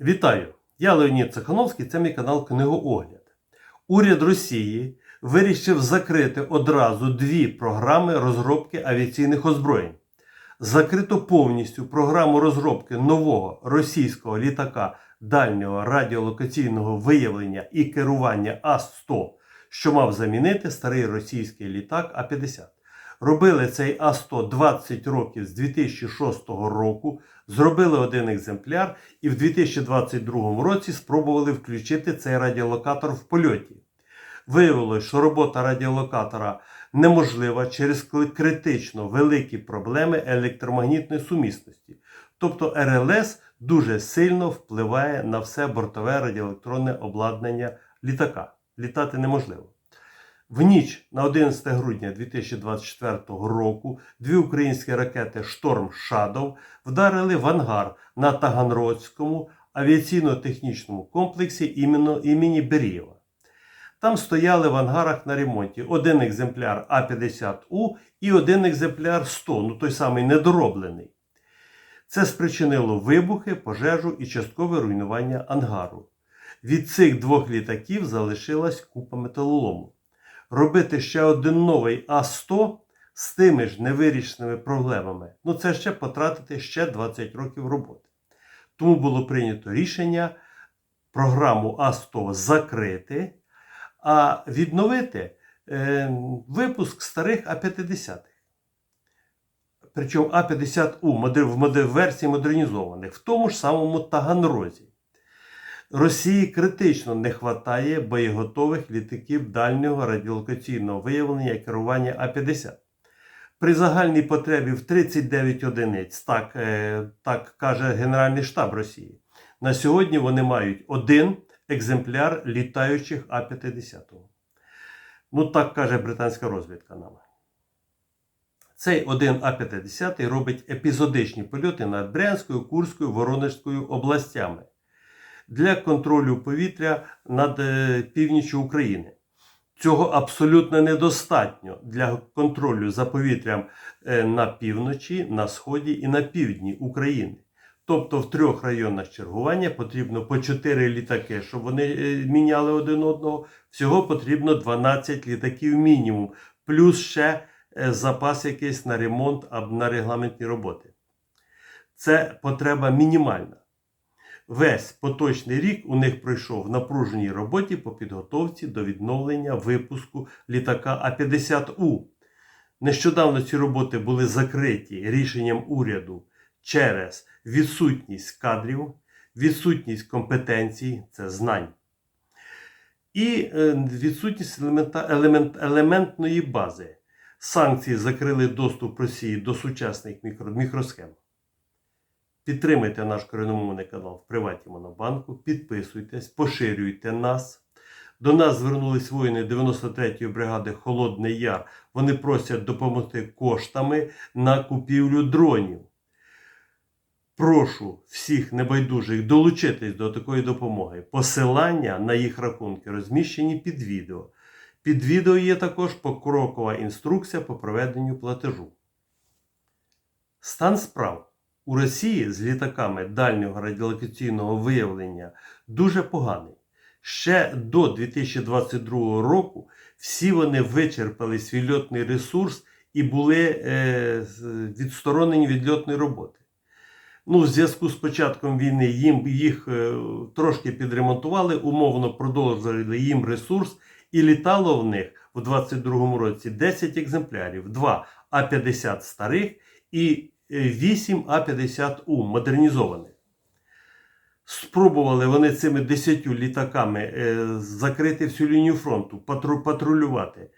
Вітаю! Я Леонід Цехановський, це мій канал Книгоогляд. Уряд Росії вирішив закрити одразу дві програми розробки авіаційних озброєнь. Закрито повністю програму розробки нового російського літака дальнього радіолокаційного виявлення і керування А-100, що мав замінити старий російський літак А-50. Робили цей А-100 20 років з 2006 року, зробили один екземпляр і в 2022 році спробували включити цей радіолокатор в польоті. Виявилось, що робота радіолокатора неможлива через критично великі проблеми електромагнітної сумісності. Тобто РЛС дуже сильно впливає на все бортове радіоелектронне обладнання літака. Літати неможливо. В ніч на 11 грудня 2024 року дві українські ракети Шторм Шадов вдарили в ангар на Таганрозькому авіаційно-технічному комплексі імені Берієва. Там стояли в ангарах на ремонті один екземпляр А-50У і один екземпляр 100, ну той самий недороблений. Це спричинило вибухи, пожежу і часткове руйнування ангару. Від цих двох літаків залишилась купа металолому. Робити ще один новий А100 з тими ж невирішеними проблемами. Ну це ще потратити ще 20 років роботи. Тому було прийнято рішення програму А100 закрити, а відновити е, випуск старих А50. Причому А50У в версії модернізованих, в тому ж самому Таганрозі. Росії критично не вистачає боєготових літаків дальнього радіолокаційного виявлення і керування А-50. При загальній потребі в 39 одиниць, так, е, так каже Генеральний штаб Росії. На сьогодні вони мають один екземпляр літаючих А-50. Ну, так каже британська розвідка нам. Цей один А-50 робить епізодичні польоти над Брянською, Курською, Воронежською областями для контролю повітря над північчю України. Цього абсолютно недостатньо для контролю за повітрям на півночі, на сході і на півдні України. Тобто в трьох районах чергування потрібно по 4 літаки, щоб вони міняли один одного. Всього потрібно 12 літаків мінімум, плюс ще запас якийсь на ремонт або на регламентні роботи. Це потреба мінімальна. Весь поточний рік у них пройшов в напруженій роботі по підготовці до відновлення випуску літака А-50У. Нещодавно ці роботи були закриті рішенням уряду через відсутність кадрів, відсутність компетенцій, це знань, і відсутність елемента, елемент, елементної бази. Санкції закрили доступ Росії до сучасних мікро, мікросхем. Підтримайте наш кореномовний канал в Приваті Монобанку, підписуйтесь, поширюйте нас. До нас звернулись воїни 93-ї бригади Холодний Яр. Вони просять допомогти коштами на купівлю дронів. Прошу всіх небайдужих долучитись до такої допомоги. Посилання на їх рахунки розміщені під відео. Під відео є також покрокова інструкція по проведенню платежу. Стан справ. У Росії з літаками дальнього радіолокаційного виявлення дуже поганий. Ще до 2022 року всі вони вичерпали свій льотний ресурс і були е, відсторонені від льотної роботи. Ну, в зв'язку з початком війни їм їх е, трошки підремонтували, умовно продовжили їм ресурс, і літало в них у 2022 році 10 екземплярів, 2 А-50 старих і 8 А-50У модернізованих. Спробували вони цими 10 літаками е, закрити всю лінію фронту, патрулювати.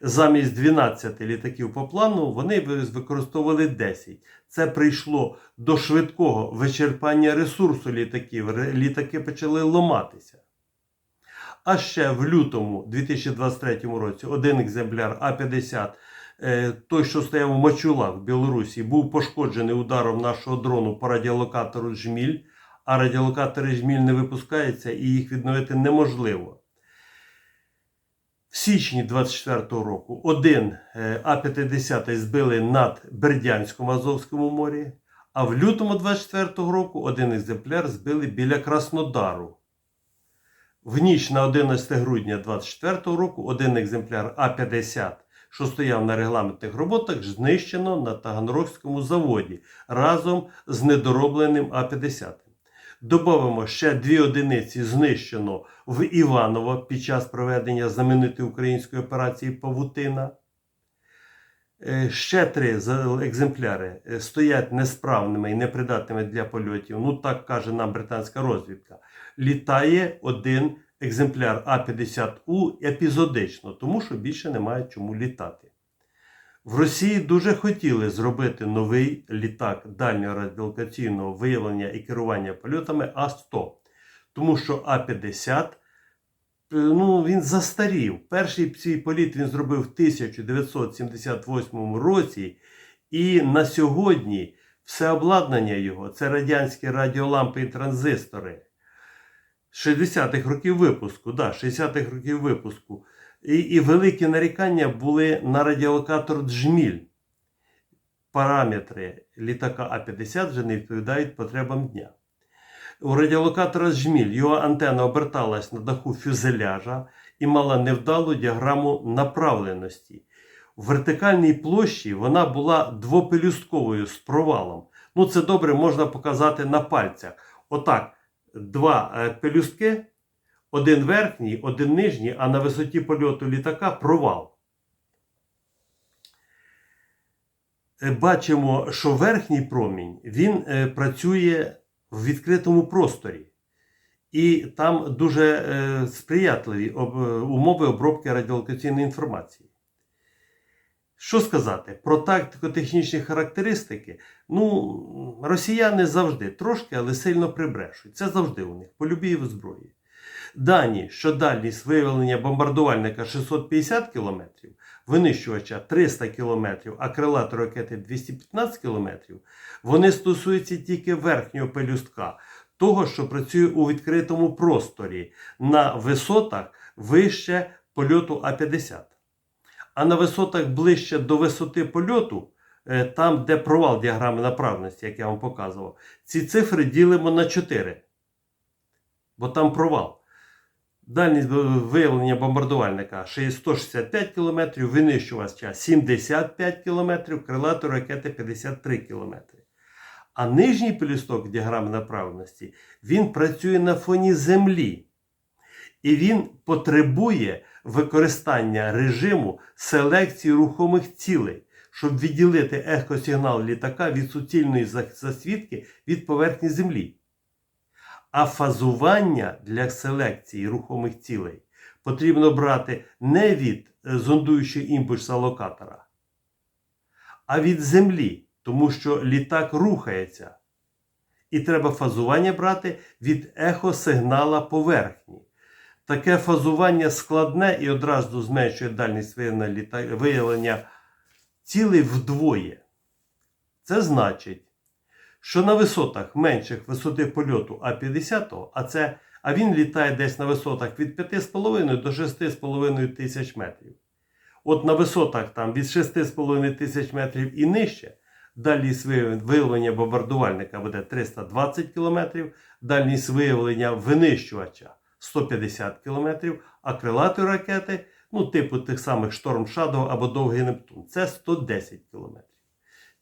Замість 12 літаків по плану вони використовували 10. Це прийшло до швидкого вичерпання ресурсу літаків. Літаки почали ломатися. А ще в лютому 2023 році один екземпляр А-50 той, що стояв у Мачулах в Білорусі, був пошкоджений ударом нашого дрону по радіолокатору Жміль, а радіолокатори Жміль не випускаються і їх відновити неможливо. В січні 24-го року один А-50 збили над Бердянському Азовському морі, А в лютому 24-го року один екземпляр збили біля Краснодару. В ніч на 11 грудня 24-го року один екземпляр А-50, що стояв на регламентних роботах, знищено на Таганрогському заводі разом з недоробленим А-50. Добавимо ще дві одиниці знищено в Іваново під час проведення знаменитої української операції Павутина. Е, Ще три екземпляри е, стоять несправними і непридатними для польотів. Ну, так каже нам британська розвідка. Літає один екземпляр А-50У епізодично, тому що більше немає чому літати. В Росії дуже хотіли зробити новий літак дальнього радіолокаційного виявлення і керування польотами А-100, тому що А-50 е, ну, він застарів. Перший свій політ він зробив в 1978 році, і на сьогодні все обладнання його це радянські радіолампи і транзистори. 60-х років випуску, да, 60-х років випуску. І, і великі нарікання були на радіолокатор Джміль. Параметри літака А-50 вже не відповідають потребам дня. У радіолокатора Джміль його антенна оберталась на даху фюзеляжа і мала невдалу діаграму направленості. В вертикальній площі вона була двопелюстковою з провалом. Ну, це добре можна показати на пальцях. Отак, два е, пелюстки, один верхній, один нижній, а на висоті польоту літака провал. Е, Бачимо, що верхній промінь він е, працює в відкритому просторі. І там дуже сприятливі умови обробки радіолокаційної інформації. Що сказати про тактико-технічні характеристики? Ну, росіяни завжди трошки, але сильно прибрешуть. Це завжди у них по любій зброї. Дані, що дальність виявлення бомбардувальника 650 км, винищувача 300 км, а крилату ракети 215 км, вони стосуються тільки верхнього пелюстка, того, що працює у відкритому просторі на висотах вище польоту А-50. А на висотах ближче до висоти польоту, е, там, де провал діаграми направленості, як я вам показував, ці цифри ділимо на 4. Бо там провал. Дальність виявлення бомбардувальника 165 км, винищувача 75 км, крилату ракети 53 км. А нижній пелюсток діаграми направленості він працює на фоні Землі. І він потребує використання режиму селекції рухомих цілей, щоб відділити ехосигнал літака від суцільної зас- засвідки від поверхні Землі. А фазування для селекції рухомих цілей потрібно брати не від е, зондуючого імпульса локатора, а від землі, тому що літак рухається. І треба фазування брати від ехосигнала поверхні. Таке фазування складне і одразу зменшує дальність виявлення цілей вдвоє. Це значить, що на висотах менших висоти польоту А-50, а, це, а він літає десь на висотах від 5,5 до 6,5 тисяч метрів. От на висотах там від 6,5 тисяч метрів і нижче, дальність виявлення бомбардувальника буде 320 км, дальність виявлення винищувача 150 км, а крилатої ракети, ну, типу тих самих Шторм Shadow або Довгий Нептун, це 110 км.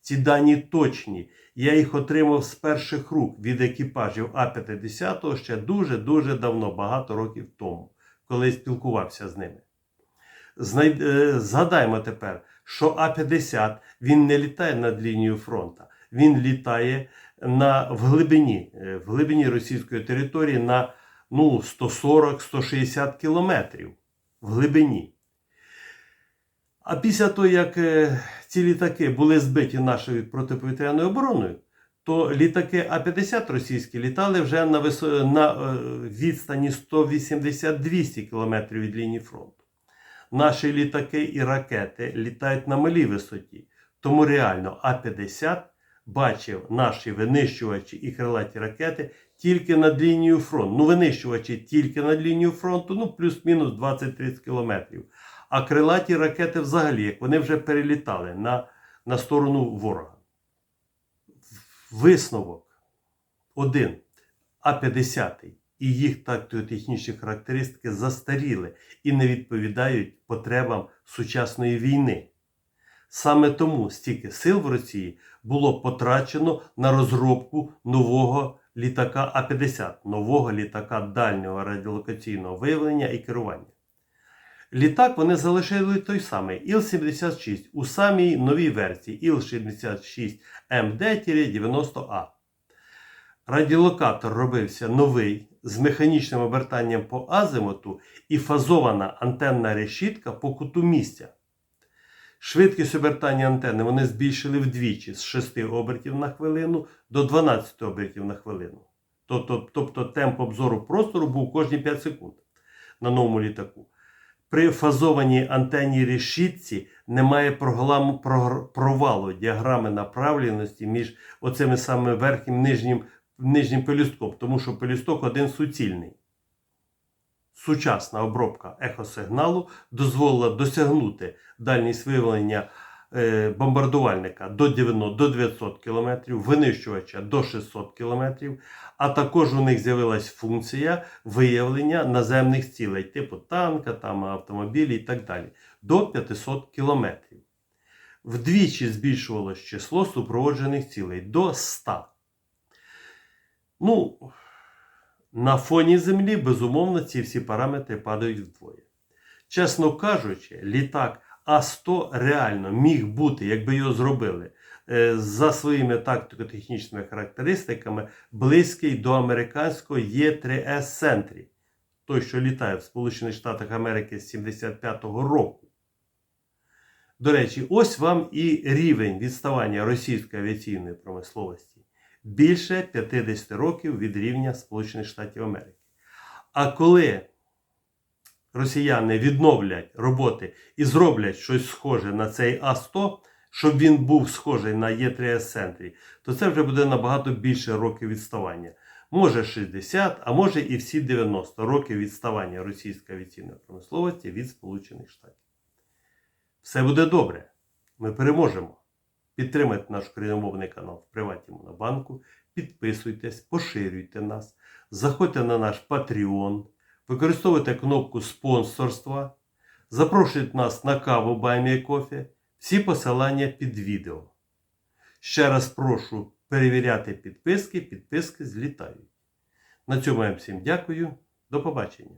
Ці дані точні. Я їх отримав з перших рук від екіпажів А-50 ще дуже-дуже давно, багато років тому, коли спілкувався з ними. Знай... е, Згадаймо тепер, що А-50 він не літає над лінією фронту, він літає на, в, глибині, е, в глибині російської території на ну, 140-160 кілометрів в глибині. А після того, як е, ці літаки були збиті нашою протиповітряною обороною, то літаки А-50 російські літали вже на, висо... на е, відстані 180-200 км від лінії фронту. Наші літаки і ракети літають на малій висоті. Тому реально А-50 бачив наші винищувачі і крилаті ракети тільки над лінією фронту. Ну, винищувачі тільки над лінією фронту, ну плюс-мінус 20-30 кілометрів. А крилаті ракети взагалі, як вони вже перелітали на, на сторону ворога. Висновок. 1. А-50 і їх тактико-технічні характеристики застаріли і не відповідають потребам сучасної війни. Саме тому стільки сил в Росії було потрачено на розробку нового літака А-50, нового літака дальнього радіолокаційного виявлення і керування. Літак вони залишили той самий Іл-76 у самій новій версії Іл-66МД-90А. Радіолокатор робився новий з механічним обертанням по азимуту і фазована антенна решітка по куту місця. Швидкість обертання антени вони збільшили вдвічі з 6 обертів на хвилину до 12 обертів на хвилину. Тобто, тобто темп обзору простору був кожні 5 секунд на новому літаку. При фазованій антенній решітці немає провалу діаграми направленості між оцими самими верхнім нижнім, нижнім пелюстком, тому що пелюсток один суцільний. Сучасна обробка ехосигналу дозволила досягнути дальність виявлення е, бомбардувальника до 90 до 900 км, винищувача до 600 км, а також у них з'явилась функція виявлення наземних цілей, типу танка, там, автомобілі і так далі, до 500 км. Вдвічі збільшувалось число супроводжених цілей до 100. Ну, на фоні Землі, безумовно, ці всі параметри падають вдвоє. Чесно кажучи, літак А100 реально міг бути, якби його зробили, е, за своїми тактико-технічними характеристиками, близький до американського Є3С Сентрі, той, що літає в Сполучених Штатах Америки з 75-го року. До речі, ось вам і рівень відставання російської авіаційної промисловості більше 50 років від рівня Сполучених Штатів Америки. А коли росіяни відновлять роботи і зроблять щось схоже на цей А100, щоб він був схожий на Є3С центрі, то це вже буде набагато більше років відставання. Може 60, а може і всі 90 років відставання російської авіаційної промисловості від Сполучених Штатів. Все буде добре. Ми переможемо. Підтримайте наш україномовний канал в приваті Монобанку, підписуйтесь, поширюйте нас, заходьте на наш Patreon, використовуйте кнопку спонсорства, запрошуйте нас на каву Кофі. Всі посилання під відео. Ще раз прошу перевіряти підписки, підписки злітають. На цьому я всім дякую. До побачення.